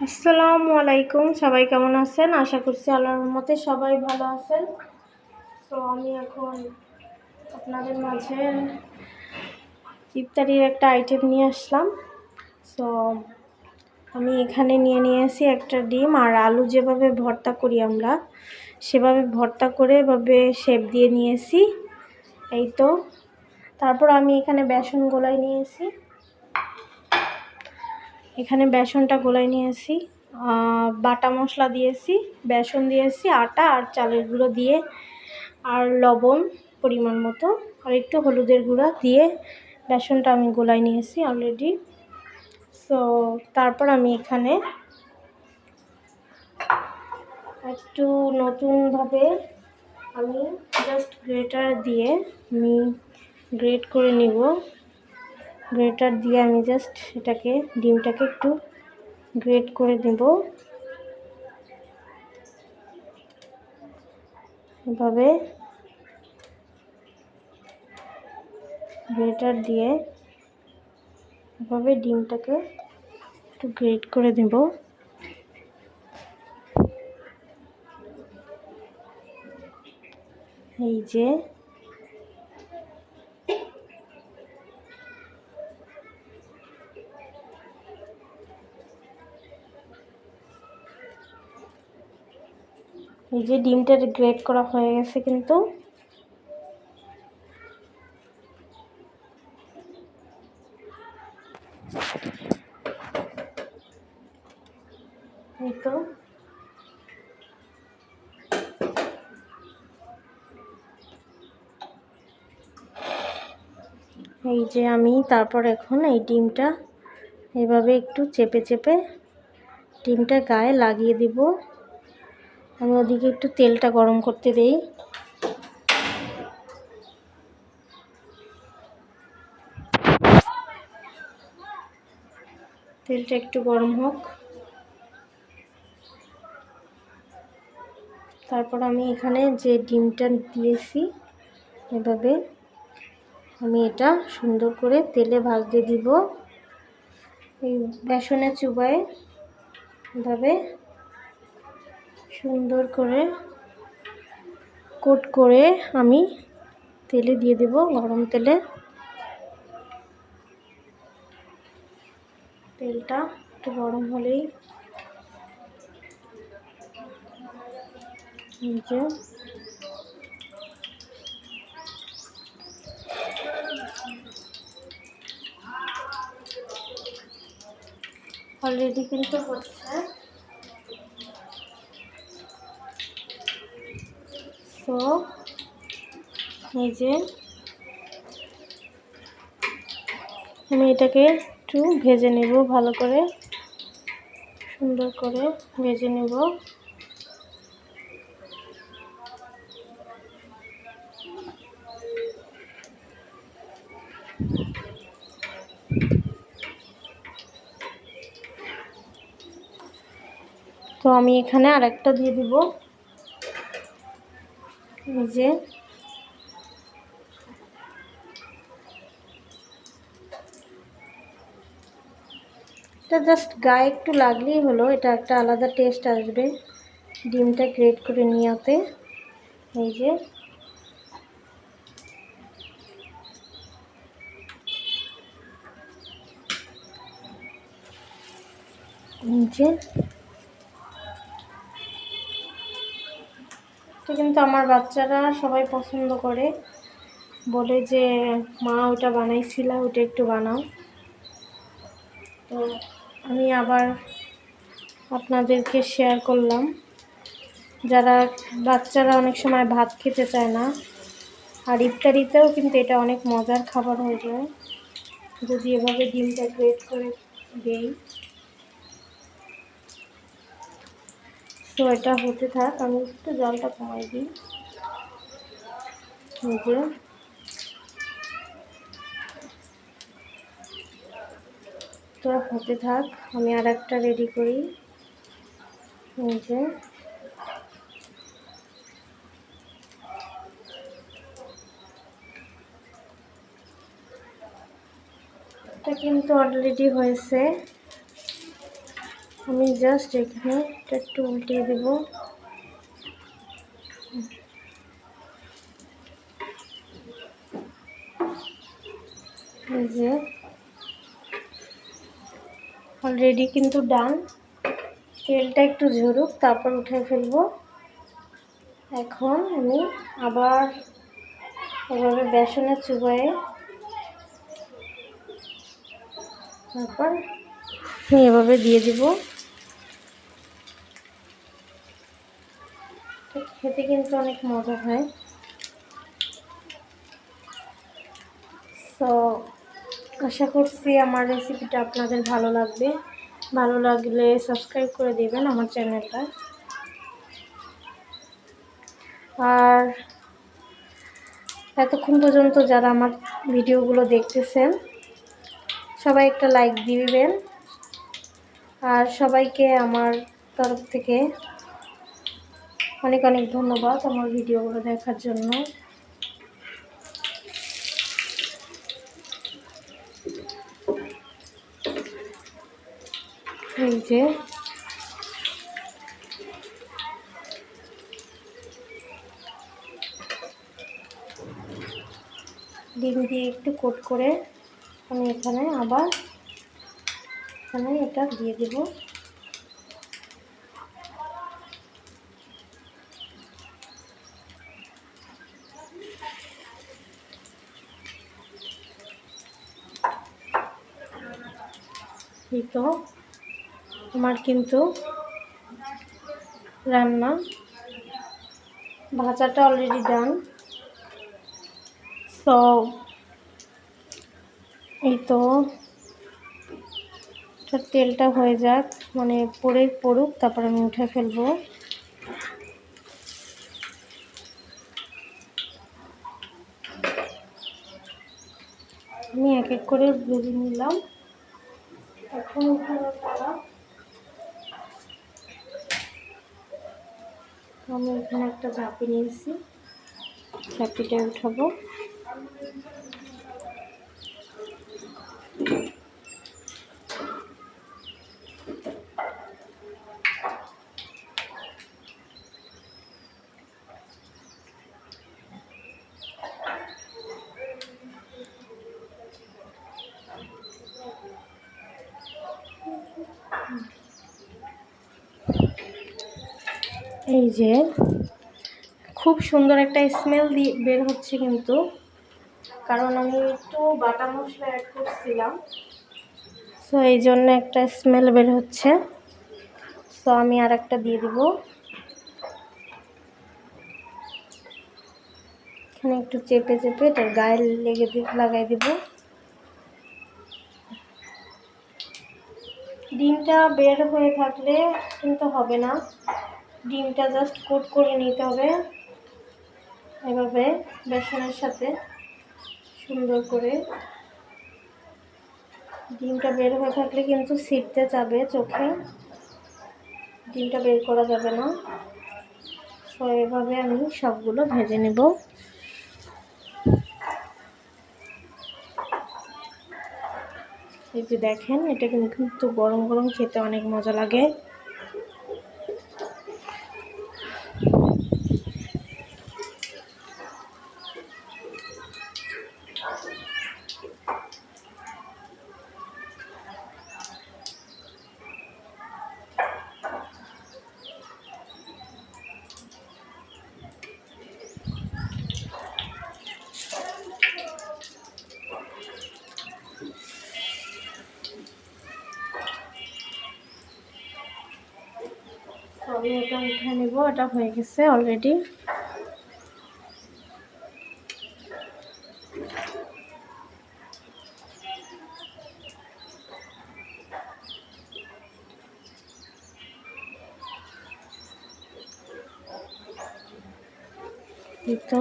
আসসালামু আলাইকুম, সবাই কেমন আছেন? আশা করছি আল্লাহর মতে সবাই ভালো আছেন। তো আমি এখন আপনাদের মাঝে ইফতারির একটা আইটেম নিয়ে আসলাম। সো আমি এখানে নিয়ে নিয়েছি একটা ডিম, আর আলু যেভাবে ভর্তা করি আমরা, সেভাবে ভর্তা করে এভাবে শেপ দিয়ে নিয়েছি। এই তো। তারপর আমি এখানে বেসন গোলাই নিয়েছি। এখানে বেসনটা গোলাই নিয়েছি বাটা মশলা দিয়েছি, বেসন দিয়েছি, আটা আর চালের গুঁড়ো দিয়ে, আর লবণ পরিমাণ মতো, আর একটু হলুদের গুঁড়া দিয়ে বেসনটা আমি গোলাই নিয়েছি অলরেডি সো তারপর আমি এখানে একটু নতুনভাবে আমি জাস্ট গ্রেটার দিয়ে আমি গ্রেট করে নিব। গ্রেটার দিয়ে আমি জাস্ট এটাকে ডিমটাকে একটু গ্রেট করে দেব এভাবে গ্রেটার দিয়ে এভাবে ডিমটাকে একটু গ্রেট করে দেব এই যে এই যে ডিমটা গ্রেট করা হয়ে গেছে কিন্তু। এই তো। এই যে আমি তারপর এখন এই ডিমটা এভাবে একটু চেপে চেপে ডিমটা গায়ে লাগিয়ে দিব। আমি ওদিকে একটু তেলটা গরম করতে দেই। তেলটা একটু গরম হোক। তারপর আমি এখানে যে ডিমটা দিয়েছি, এভাবে আমি এটা সুন্দর করে তেলে ভাজতে দিব। এই বেসনের চুবায় এভাবে সুন্দর করে কোট করে আমি তেলে দিয়ে দেব গরম তেলে। তেলটা একটু গরম হলেই অলরেডি কিন্তু হচ্ছে। তো এই যে, আমি এটাকে একটু ভেজে নেব ভালো করে। সুন্দর করে ভেজে নেব। তো আমি এখানে আরেকটা দিয়ে দিব। এই যে। এটা জাস্ট গায়ে একটু লাগলেই হলো, এটা একটা আলাদা টেস্ট আসবে। ডিমটা গ্রেট করে নিয়েতে এই যে। নিচে কিন্তু আমার বাচ্চারা সবাই পছন্দ করে। বলে যে, মা, ওটা বানাইছিল, ওটা একটু বানাও। তো আমি আবার আপনাদেরকে শেয়ার করলাম। যারা বাচ্চারা অনেক সময় ভাত খেতে চায় না, আর ইফতারিতেও কিন্তু এটা অনেক মজার খাবার হয়ে যায়। যদি এভাবে ডিমটা গ্রেট করে দেই। তো এটা হতে থাক, আমি একটু জলটা কমাই দিই। তো হতে থাক, আমি আর একটা রেডি করি যে। এটা কিন্তু অলরেডি হয়েছে। আমি জাস্ট এখানে এটা একটু উল্টিয়ে দেব। যে অলরেডি কিন্তু ডান তেলটা একটু ঝরুক, তারপর উঠে ফেলব। এখন আমি আবার এভাবে বেসনের চুবায়ে তারপর এভাবে দিয়ে দিব খেতে কিন্তু অনেক মজা হয়। তো আশা করছি আমার রেসিপিটা আপনাদের ভালো লাগবে। ভালো লাগলে সাবস্ক্রাইব করে দেবেন আমার চ্যানেলটা আর এতক্ষণ পর্যন্ত যারা আমার ভিডিওগুলো দেখতেছেন, সবাই একটা লাইক দিবেন। আর সবাইকে আমার তরফ থেকে অনেক অনেক ধন্যবাদ আমার ভিডিওগুলো দেখার জন্য। এই যে। ডিম দিয়ে একটু কোট করে আমি এখানে আবার এখানে এটা দিয়ে দেব। এই তো আমার কিন্তু রান্না, ভাজাটা অলরেডি ডান সো এই তো তেলটা হয়ে যাক মানে পরে পড়ুক, তারপর আমি উঠে ফেলব। আমি এক এক করে ভেজে নিলাম। এখন আমি এখানে একটা ঝাঁপি নিয়েছি ঝাঁপিটা উঠাবো। এই যে খুব সুন্দর একটা স্মেল দিয়ে বের হচ্ছে কিন্তু। কারণ আমি একটু বাটা মশলা অ্যাড করছিলাম। সো এই জন্য একটা স্মেল বের হচ্ছে। সো আমি আর একটা দিয়ে দিব। এখানে একটু চেপে চেপে এটার গায়ে লেগে লাগাই দিব। ডিমটা বের হয়ে থাকলে কিন্তু হবে না। ডিমটা জাস্ট কোট করে নিতে হবে। এভাবে বেসনের সাথে সুন্দর করে ডিমটা বের হয়ে থাকলে কিন্তু ছিটতে যাবে চোখে। ডিমটা বের করা যাবে না। তো এভাবে আমি সবগুলো ভেজে নেব। এই যে দেখেন, এটা কিন্তু গরম গরম খেতে অনেক মজা লাগে আমি এটা উঠে নেব এটা হয়ে গেছে অলরেডি তো।